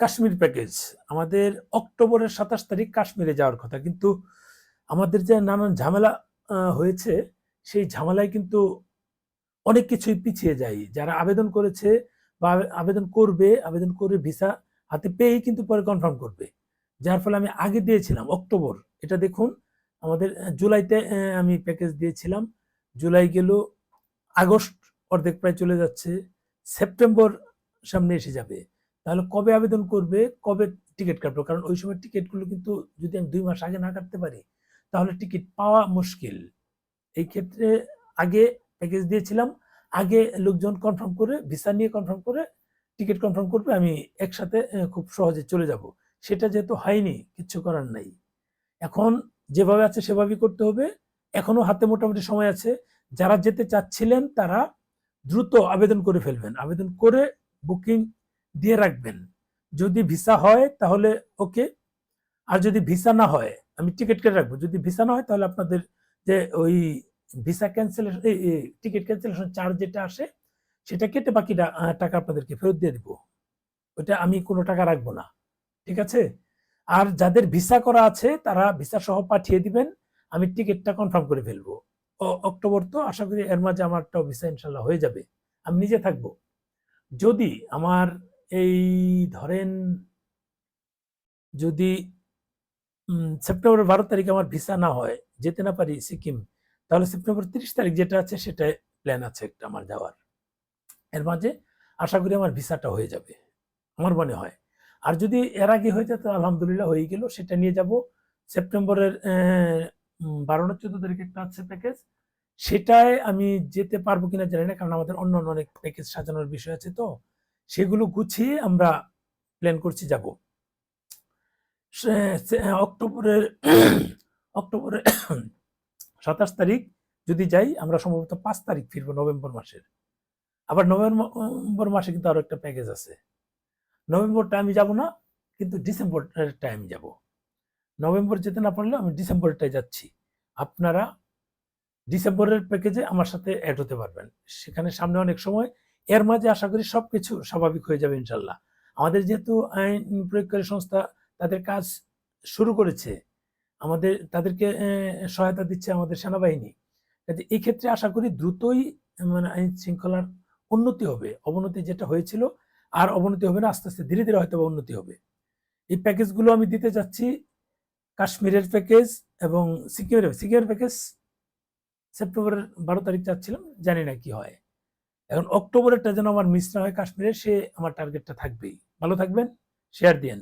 Kashmir package আমাদের অক্টোবরের সাতাশ তারিখ কাশ্মীরে যাওয়ার কথা। কিন্তু আমাদের যে নানান ঝামেলা হয়েছে, সেই ঝামেলায় কিন্তু অনেক কিছুই পিছিয়ে যায়। যারা আবেদন করেছে বা আবেদন করবে, আবেদন করে ভিসা হাতে পেয়েই কিন্তু পরে কনফার্ম করবে। যার ফলে আমি আগে দিয়েছিলাম, অক্টোবর। এটা দেখুন, আমাদের জুলাইতে আমি প্যাকেজ দিয়েছিলাম। জুলাই গেল, আগস্ট অর্ধেক প্রায় চলে যাচ্ছে। সেপ্টেম্বর সামনে এসে যাবে। তাহলে কবে আবেদন করবে, কবে টিকিট কাটবো? কারণ ওই সময় টিকিটগুলো কিন্তু যদি আমি দুই মাস আগে না কাটতে পারি, তাহলে টিকিট পাওয়া মুশকিল। এই ক্ষেত্রে আগে প্যাকেজ দিয়েছিলাম, আগে লোকজন কনফার্ম করে ভিসা নিয়ে কনফার্ম করে টিকিট কনফার্ম করবে, আমি একসাথে খুব সহজে চলে যাব। সেটা যেহেতু হয়নি, কিচ্ছু করার নাই। এখন যেভাবে আছে সেভাবেই করতে হবে। এখনও হাতে মোটামুটি সময় আছে। যারা যেতে চাচ্ছিলেন, তারা দ্রুত আবেদন করে ফেলবেন। আবেদন করে বুকিং দিয়ে রাখবেন। যদি ভিসা হয় তাহলে ওকে, আর যদি ভিসা না হয়, আমি টিকিট কেটে রাখব। যদি ভিসা না হয় তাহলে আপনাদের যে ওই visa cancellation ticket cancellation charge যেটা আসে, সেটা কেটে বাকি টাকা আপনাদেরকে ফেরত দিয়ে দিব। ওইটা আমি কোনো টাকা রাখব না। ঠিক আছে? আর যাদের ভিসা করা আছে, তারা ভিসা সহ পাঠিয়ে দিবেন, আমি টিকিটটা কনফার্ম করে ফেলব। অক্টোবর তো, আশা করি এর মাঝে আমারটাও ভিসা ইনশাল্লাহ হয়ে যাবে। আমি নিজে থাকব। যদি আমার এই ধরেন যদি উম, সেপ্টেম্বর বারো তারিখে আমার ভিসা না হয় যেতে না পারি সিকিম তাহলে সেপ্টেম্বর তিরিশ তারিখ যেটা আছে সেটা প্ল্যান আছে একটা আমার যাওয়ার। এর মাঝে আশা করি আমার ভিসাটা হয়ে যাবে আমার মনে হয়। আর যদি এর আগে হয়ে যায় তো আলহামদুলিল্লাহ হয়ে গেল সেটা নিয়ে যাব সেপ্টেম্বরের বারো না চোদ্দ তারিখে একটা আছে প্যাকেজ সেটায় আমি যেতে পারব কিনা জানি না কারণ আমাদের অন্য অন্য অনেক প্যাকেজ সাজানোর বিষয় আছে তো। সেগুলো গুছিয়ে আমরা প্ল্যান করছি যাব। অক্টোবরের অক্টোবরের সাতাশ তারিখ যদি যাই, আমরা সম্ভবত পাঁচ তারিখ ফিরবো নভেম্বর মাসের। আবার নভেম্বর মাসে কিন্তু আরও একটা প্যাকেজ আছে। নভেম্বরটা আমি যাব না, কিন্তু ডিসেম্বরটা আমি যাব। নভেম্বর যেতে না পারলে আমি ডিসেম্বরটায় যাচ্ছি। আপনারা ডিসেম্বরের প্যাকেজে আমার সাথে অ্যাড হতে পারবেন। সেখানে সামনে অনেক সময় এর মাঝে আশা করি সবকিছু স্বাভাবিক হয়ে যাবে ইনশাল্লাহ আমাদের যেহেতু আইন প্রয়োগকারী সংস্থা তাদের কাজ শুরু করেছে, আমাদের, তাদেরকে সহায়তা দিচ্ছে আমাদের সেনাবাহিনী। কাজে এই ক্ষেত্রে আশা করি দ্রুতই মানে আইন শৃঙ্খলার উন্নতি হবে, অবনতি যেটা হয়েছিল, আর অবনতি হবে না, আস্তে আস্তে ধীরে ধীরে হয়তো উন্নতি হবে। এই প্যাকেজগুলো আমি দিতে যাচ্ছি কাশ্মীরের প্যাকেজ এবং সিকিমের সিকিমের প্যাকেজ সেপ্টেম্বরের বারো তারিখ যাচ্ছিলাম জানি না কি হয়। এখন অক্টোবরেরটা যেন আমার মিস না হয় কাশ্মীরে, সে আমার টার্গেটটা থাকবেই। ভালো থাকবেন শেয়ার দিয়েন।